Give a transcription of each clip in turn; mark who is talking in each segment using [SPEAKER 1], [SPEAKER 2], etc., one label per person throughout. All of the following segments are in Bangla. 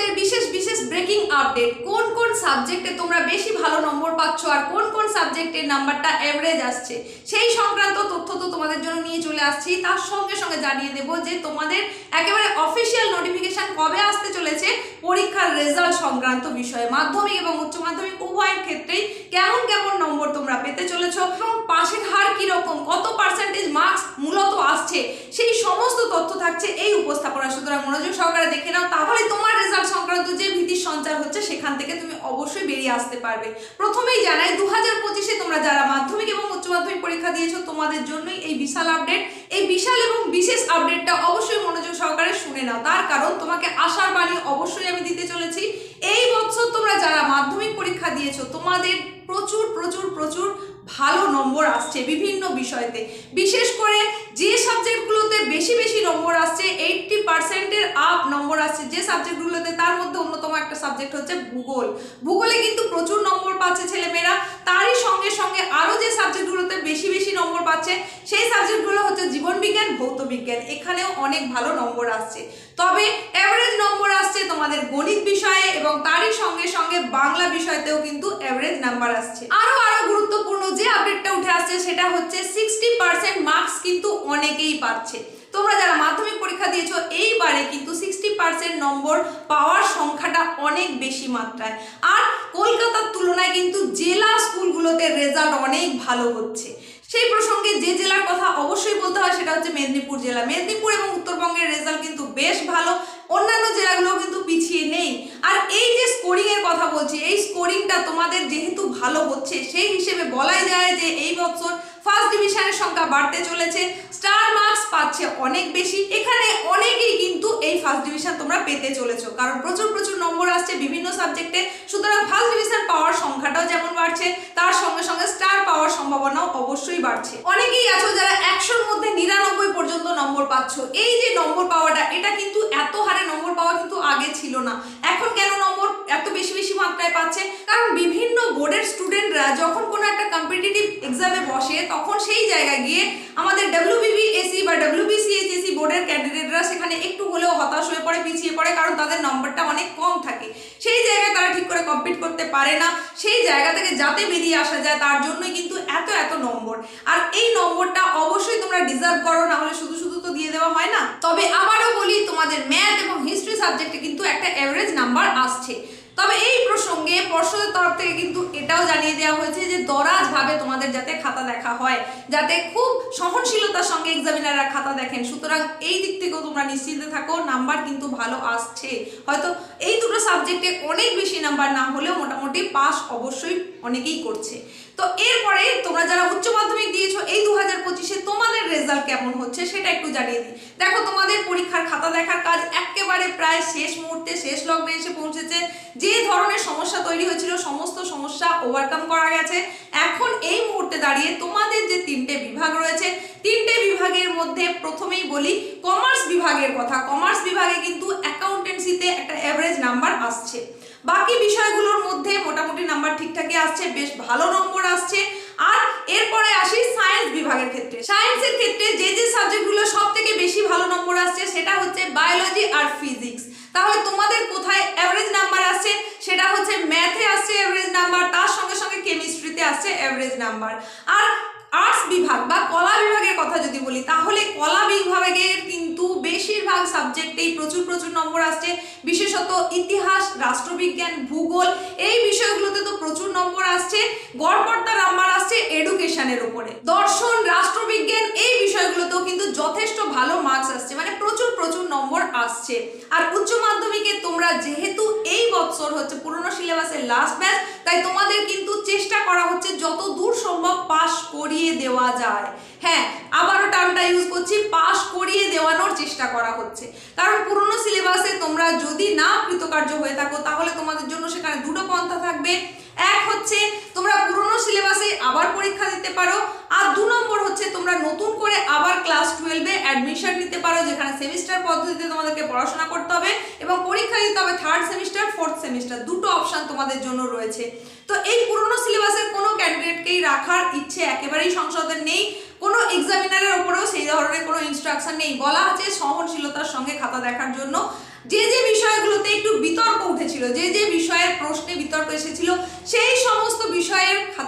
[SPEAKER 1] মুহূর্তের বিশেষ বিশেষ ব্রেকিং আপডেট কোন কোন সাবজেক্টে তোমরা বেশি ভালো নম্বর পাচ্ছ আর কোন কোন সাবজেক্টের নাম্বারটা অ্যাভারেজ আসছে? সেই সংক্রান্ত তথ্য তো তোমাদের জন্য নিয়ে চলে আসছি। তার সঙ্গে সঙ্গে জানিয়ে দেবো যে তোমাদের একেবারে অফিসিয়াল নোটিফিকেশন কবে আসতে চলেছে পরীক্ষার রেজাল্ট সংক্রান্ত বিষয়ে। মাধ্যমিক এবং উচ্চ মাধ্যমিক উভয়ের ক্ষেত্রেই কেমন কেমন নম্বর তোমরা পেতে চলেছো এবং পাশের হার কীরকম, কত পার্সেন্টেজ মার্কস মূলত আসছে, সেই সমস্ত তথ্য থাকছে এই উপস্থাপনা সুতরাং মনোযোগ সহকারে দেখে নাও। তাহলে তোমার রেজাল্ট সংক্রান্ত যে ভীতির সঞ্চার হচ্ছে সেখান থেকে তুমি অবশ্যই বেরিয়ে আসতে পারবে। প্রথমেই জানাই দু হাজার পঁচিশে তোমরা যারা মাধ্যমিক এবং উচ্চ মাধ্যমিক পরীক্ষা দিয়েছ, তোমাদের জন্যই এই বিশাল আপডেট এই বিশাল এবং বিশেষ আপডেটটা অবশ্যই মনোযোগ সহকারে শুনে নাও। তার কারণ, তোমাকে আশার বাণী অবশ্যই আমি দিতে চলেছি। এই বছর তোমরা যারা মাধ্যমিক পরীক্ষা দিয়েছ, তোমাদের প্রচুর প্রচুর প্রচুর ভালো নম্বর আসছে বিভিন্ন বিষয়তে। বিশেষ করে যে সাবজেক্টগুলোতে বেশি বেশি নম্বর আসছে এইটটি পার্সেন্টের আপ নম্বর আসছে। যে সাবজেক্টগুলোতে তার মধ্যে সাবজেক্ট হচ্ছে ভূগোল। ভূগোলে কিন্তু প্রচুর নম্বর পাচ্ছে ছেলেমেয়েরা। তারই সঙ্গে সঙ্গে আরও যে সাবজেক্টগুলোতে বেশি বেশি নম্বর পাচ্ছে, সেই সাবজেক্টগুলো হচ্ছে জীবনবিজ্ঞান ভৌত বিজ্ঞান এখানেও অনেক ভালো নম্বর আসছে। তবে অ্যাভারেজ নম্বর আসছে তোমাদের গণিত বিষয়ে এবং তারই সঙ্গে সঙ্গে বাংলা বিষয়তেও কিন্তু অ্যাভারেজ নাম্বার আসছে। আরও আরও গুরুত্বপূর্ণ যে আপডেটটা উঠে আসছে, সেটা হচ্ছে সিক্সটি পার্সেন্ট মার্কস কিন্তু অনেকেই পাচ্ছে। তোমরা যারা মাধ্যমিক পরীক্ষা দিয়েছ, এইবারে কিন্তু সিক্সটি পার্সেন্ট নম্বর পাওয়ার সংখ্যাটা অনেক বেশি মাত্রায়। আর কলকাতার তুলনায় কিন্তু জেলা স্কুলগুলোতে রেজাল্ট অনেক ভালো হচ্ছে। সেই প্রসঙ্গে যে জেলার কথা অবশ্যই বলতে হয় সেটা হচ্ছে মেদিনীপুর জেলা। মেদিনীপুর এবং উত্তরবঙ্গের রেজাল্ট কিন্তু বেশ ভালো, অন্যান্য জেলাগুলো কিন্তু পিছিয়ে নেই। আর এই যে স্কোরিংয়ের কথা বলছি, এই স্কোরিংটা তোমাদের যেহেতু ভালো হচ্ছে, সেই হিসেবে বলাই যায় যে এই বছর ফার্স্ট ডিভিশনের সংখ্যা বাড়তে চলেছে, স্টার মার্কস পাচ্ছে অনেক বেশি, এখানে অনেকেই কিন্তু এই ফার্স্ট ডিভিশন তোমরা পেতে চলেছো, কারণ প্রচুর প্রচুর নম্বর আসছে বিভিন্ন সাবজেক্টে, সুতরাং ফার্স্ট ডিভিশন পাওয়ার সংখ্যাটাও যেমন বাড়ছে, তার সঙ্গে সঙ্গে স্টার পাওয়ার সম্ভাবনাও অবশ্যই বাড়ছে। অনেকেই আছো যারা একশোর মধ্যে নিরানব্বই পর্যন্ত নম্বর পাচ্ছ, এই যে নম্বর পাওয়াটা, এটা কিন্তু এত হারে নম্বর পাওয়া কিন্তু আগে ছিল না, এখন কেন নম্বর এত বেশি বেশি মাত্রায় পাচ্ছে? বিভিন্ন বোর্ডের স্টুডেন্টরা যখন কোনো একটা কম্পিটিটিভ এক্সামে বসে, তখন সেই জায়গায় গিয়ে আমাদের ডাব্লিউবিবিএসি বা ডাব্লিউবিসিএইচএসি বোর্ডের ক্যান্ডিডেটরা সেখানে একটু হলেও হতাশ হয়ে পড়ে, পিছিয়ে পড়ে, কারণ তাদের নম্বরটা অনেক কম থাকে। সেই জায়গায় তারা ঠিক করে কমপ্লিট করতে পারে না। সেই জায়গা থেকে যাতে বেরিয়ে আসা যায়, তার জন্যই কিন্তু এত এত নম্বর। আর এই নম্বরটা অবশ্যই তোমরা ডিজার্ভ করো, না হলে শুধু শুধু তো দিয়ে দেওয়া হয় না। তবে আবারও বলি, তোমাদের ম্যাথ এবং হিস্ট্রি সাবজেক্টে কিন্তু একটা অ্যাভারেজ নাম্বার আসছে। তবে এই প্রসঙ্গে পর্ষদের তরফ থেকে কিন্তু এটাও জানিয়ে দেওয়া হয়েছে যে দরাজভাবে তোমাদের যাতে খাতা দেখা হয়, যাতে খুব সহনশীলতার সঙ্গে এক্সামিনাররা খাতা দেখেন। সুতরাং এই দিক থেকেও তোমরা নিশ্চিন্তে থাকো, নাম্বার কিন্তু ভালো আসছে। হয়তো এই দুটো সাবজেক্টে অনেক বেশি নাম্বার না হলেও মোটামুটি পাস অবশ্যই অনেকেই করছে। তো এরপরে তোমরা যারা উচ্চ মাধ্যমিক দিয়েছ, এই দু হাজার পঁচিশে তোমাদের রেজাল্ট কেমন হচ্ছে সেটা একটু জানিয়ে দিই। দেখো, তোমাদের পরীক্ষার খাতা দেখার কাজ একেবারে প্রায় শেষ মুহূর্তে শেষ লগ্নে এসে পৌঁছেছে। যে ধরনের সমস্যা তৈরি হয়েছিল, সমস্ত সমস্যা ওভারকাম করা গেছে। এখন এই মুহূর্তে দাঁড়িয়ে তোমাদের যে তিনটে বিভাগ রয়েছে, তিনটে বিভাগের মধ্যে প্রথমেই বলি কমার্স বিভাগের কথা। কমার্স বিভাগে কিন্তু অ্যাকাউন্টেন্সিতে একটা অ্যাভারেজ নাম্বার আসছে। বাকি বিষয়গুলোর মধ্যে মোটামুটি নাম্বার ঠিকঠাকই আসছে, বেশ ভালো নম্বর আসছে। আর এরপরে আসি সায়েন্স বিভাগের ক্ষেত্রে। সায়েন্সের ক্ষেত্রে যে যে সাবজেক্টগুলো সব থেকে বেশি ভালো নম্বর আসছে, সেটা হচ্ছে বায়োলজি আর ফিজিক্স তাহলে তোমাদের কোথায় অ্যাভারেজ নাম্বার আসছে? সেটা হচ্ছে ম্যাথে আসছে অ্যাভারেজ নাম্বার তার সঙ্গে সঙ্গে কেমিস্ট্রিতে আসছে অ্যাভারেজ নাম্বার আর আর্টস বিভাগ বা কলা বিভাগের কথা যদি বলি, তাহলে কলা বিভাগের কিন্তু বেশিরভাগ সাবজেক্টেই প্রচুর প্রচুর নম্বর আসছে। বিশেষত ইতিহাস, রাষ্ট্রবিজ্ঞান, ভূগোল, এই বিষয়গুলোতে প্রচুর নম্বর আসছে গড়পড়তা নাম্বার আসছে এডুকেশনের উপরে। দর্শন, রাষ্ট্রবিজ্ঞান, এই বিষয়গুলোতেও কিন্তু যথেষ্ট ভালো মার্কস আসছে মানে প্রচুর প্রচুর নম্বর আসছে। আর উচ্চ মাধ্যমিকে তোমরা যেহেতু এই বছর হচ্ছে পুরনো সিলেবাসের লাস্ট ব্যাচ তাই তোমাদের কিন্তু চেষ্টা করা হচ্ছে যত দূর সম্ভব পাস করিয়ে দেওয়া যায়। হ্যাঁ আবারও টার্মটা ইউজ করছি পাস করিয়ে দেওয়ানোর চেষ্টা করা হচ্ছে। কারণ পুরনো সিলেবাসে তোমরা যদি না কৃতকার্য হয়ে থাকো, তাহলে তোমাদের জন্য সেখানে দুটো পন্থা থাকবে। এক হচ্ছে তোমরা পুরনো সিলেবাসে আবার পরীক্ষা দিতে পারো, আর দু নম্বর হচ্ছে তোমরা নতুন করে আবার ক্লাস টুয়েলভে অ্যাডমিশন নিতে পারো, যেখানে সেমিস্টার পদ্ধতিতে তোমাদেরকে পড়াশোনা করতে হবে এবং পরীক্ষা দিতে হবে থার্ড সেমিস্টার ফোর্থ সেমিস্টার দুটো অপশন তোমাদের জন্য রয়েছে। তো এই পুরনো সিলেবাসের কোনো ক্যান্ডিডেটকেই রাখার ইচ্ছে একেবারেই সংসদের নেই, কোনো এক্সামিনারের ওপরেও সেই ধরনের কোনো ইনস্ট্রাকশন নেই। বলা আছে সহনশীলতার সঙ্গে খাতা দেখার জন্য। যে যে বিষয়গুলোতে একটু বিতর্ক উঠেছিল যে যে বিষয়ের প্রশ্নে বিতর্ক এসেছিল সেই সমস্ত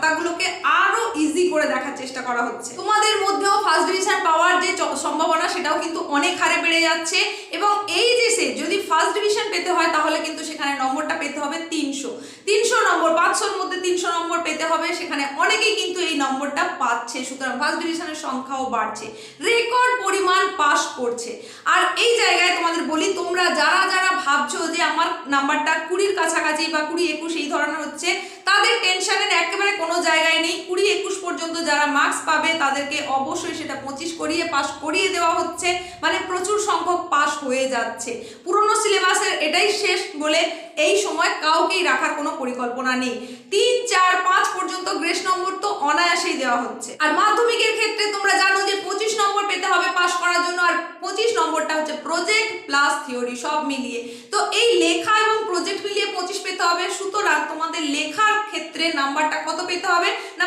[SPEAKER 1] খাতাগুলোকে আরও ইজি করে দেখার চেষ্টা করা হচ্ছে। তোমাদের মধ্যেও ফার্স্ট ডিভিশন পাওয়ার যে সম্ভাবনা, সেটাও কিন্তু অনেক হারে বেড়ে যাচ্ছে। এবং এই সে, যদি ফার্স্ট ডিভিশন পেতে হয়, তাহলে কিন্তু সেখানে নম্বরটা পেতে হবে তিনশো। তিনশো নম্বর, পাঁচশোর মধ্যে তিনশো নম্বর পেতে হবে। সেখানে অনেকেই কিন্তু এই নম্বরটা পাচ্ছে। সুতরাং ফার্স্ট ডিভিশনের সংখ্যাও বাড়ছে। রেকর্ড পরিমাণ পাস করছে। আর এই জায়গায় তোমাদের বলি, তোমরা যারা যারা ভাবছ যে আমার নাম্বারটা কুড়ির কাছাকাছি বা কুড়ি একুশ এই ধরনের হচ্ছে, তাদের টেনশনের একেবারে কোনো জায়গায় নেই কুড়ি একুশ পর্যন্ত যারা মার্কস পাবে, তাদেরকে অবশ্যই সেটা পঁচিশ করিয়ে পাস করিয়ে দেওয়া হচ্ছে। মানে প্রচুর সংখ্যক পাস হয়ে যাচ্ছে। পুরনো সিলেবাসের এটাই শেষ বলে এই সময় কাউকেই রাখার কোনো পরিকল্পনা নেই। তিন, চার, পাঁচ পর্যন্ত গ্রেস নম্বর তো অনায়াসেই দেওয়া হচ্ছে। আর মাধ্যমিকের ক্ষেত্রে তোমরা জানো যে পঁচিশ নম্বর পেতে হবে পাস করার জন্য, আর পঁচিশ নম্বরটা হচ্ছে প্রজেক্ট প্লাস থিওরি সব মিলিয়ে। তো এই লেখা এবং প্রজেক্ট মিলিয়ে পঁচিশ পেতে হবে। সুতরাং তোমাদের লেখার ক্ষেত্রে নাম্বারটা কত পেতে হবে? না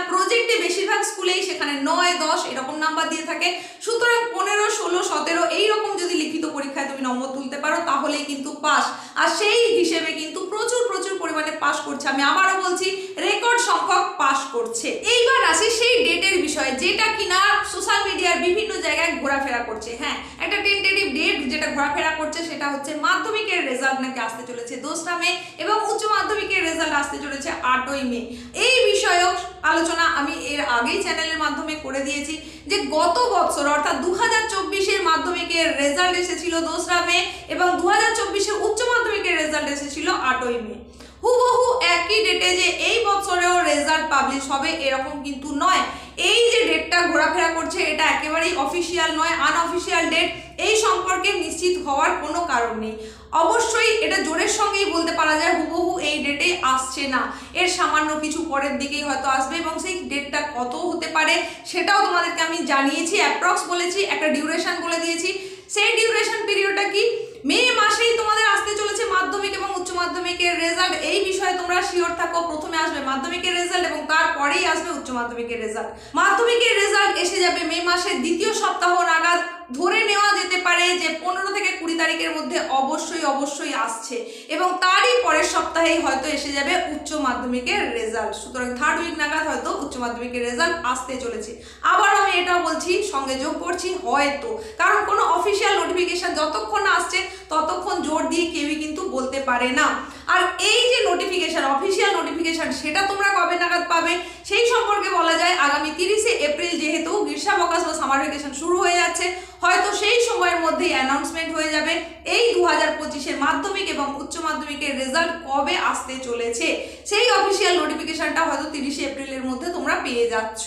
[SPEAKER 1] স্কুলেই সেখানে নয়, দশ এরকম নাম্বার দিয়ে থাকে। সুতরাং পনেরো, ষোলো, সতেরো এইরকম যদি লিখিত পরীক্ষায় তুমি নম্বর তুলতে পারো, তাহলেই কিন্তু পাস আর সেই হিসেবে কিন্তু প্রচুর প্রচুর পরিমাণে পাস করছে। আমি আবারও বলছি রেকর্ড সংখ্যক পাস করছে। এইবার আসি সেই ডেটের বিষয়ে, যেটা কিনা সোশ্যাল মিডিয়ার বিভিন্ন জায়গায় ঘোরাফেরা করছে। হ্যাঁ একটা টেন্টেটিভ ডেট যেটা ঘোরাফেরা করছে, সেটা হচ্ছে মাধ্যমিকের রেজাল্ট নাকি আসতে চলেছে দোসরা মে এবং উচ্চ মাধ্যমিকের রেজাল্ট আসতে চলেছে আটই মে। এই বিষয়ক আলোচনা আমি এর আগেই চ্যানেলের মাধ্যমে করে দিয়েছি যে গত বছর, অর্থাৎ দু হাজার চব্বিশের মাধ্যমিকের রেজাল্ট এসেছিল দোসরা মে এবং দু হাজার চব্বিশের উচ্চ মাধ্যমিকের রেজাল্ট এসেছিল আটই মে। হুবহু একই ডেটে যে এই বছরেও রেজাল্ট পাবলিশ হবে এরকম কিন্তু নয়। এই যে ডেটটা ঘোরাফেরা করছে, এটা একেবারেই অফিসিয়াল নয় আনঅফিসিয়াল ডেট এই সম্পর্কে নিশ্চিত হওয়ার কোনো কারণ নেই। অবশ্যই এটা জোরের সঙ্গেই বলতে পারা যায়, হুবহু এই ডেটে আসছে না। এর সামান্য কিছু পরের দিকেই হয়তো আসবে এবং সেই ডেটটা কত হতে পারে সেটাও তোমাদেরকে আমি জানিয়েছি অ্যাপ্রক্স বলেছি, একটা ডিউরেশন বলে দিয়েছি। সেই ডিউরেশন পিরিয়ডটা কি? মে মাসেই তোমাদের আসতে চলেছে মাধ্যমিক এবং উচ্চ মাধ্যমিকের রেজাল্ট এই বিষয়ে তোমরা শিওর থাকো, প্রথমে আসবে মাধ্যমিকের রেজাল্ট এবং তারপরেই আসবে উচ্চ মাধ্যমিকের রেজাল্ট মাধ্যমিকের রেজাল্ট এসে যাবে মে মাসের দ্বিতীয় সপ্তাহ নাগাদ। ধরে নেওয়া যেতে পারে যে পনেরো থেকে কুড়ি তারিখের মধ্যে অবশ্যই অবশ্যই আসছে এবং তারই পরের সপ্তাহেই হয়তো এসে যাবে উচ্চ মাধ্যমিকের রেজাল্ট সুতরাং থার্ড উইক নাগাদ হয়তো উচ্চ মাধ্যমিকের রেজাল্ট আসতে চলেছে। আবার আমি এটাও বলছি, সঙ্গে যোগ করছি, হয়তো। কারণ কোনো অফিসিয়াল নোটিফিকেশন যতক্ষণ না আসছে, ততক্ষণ জোর দিয়ে কেউই কিন্তু বলতে পারে না। আর এই যে নোটিফিকেশন অফিসিয়াল নোটিফিকেশন সেটা তোমরা কবে নাগাদ পাবে? সেই সম্পর্কে বলা যায়, আগামী তিরিশে এপ্রিল যেহেতু গ্রীষ্মাবকাশ বা সামার ভ্যাকেশন শুরু হয়ে যাচ্ছে, হয়তো সেই সময়ের মধ্যেই অ্যানাউন্সমেন্ট হয়ে যাবে। এই দু হাজার পঁচিশের মাধ্যমিক এবং উচ্চ মাধ্যমিকের রেজাল্ট কবে আসতে চলেছে? সেই অফিসিয়াল নোটিফিকেশনটা হয়তো তিরিশে এপ্রিলের মধ্যে তোমরা পেয়ে যাচ্ছ।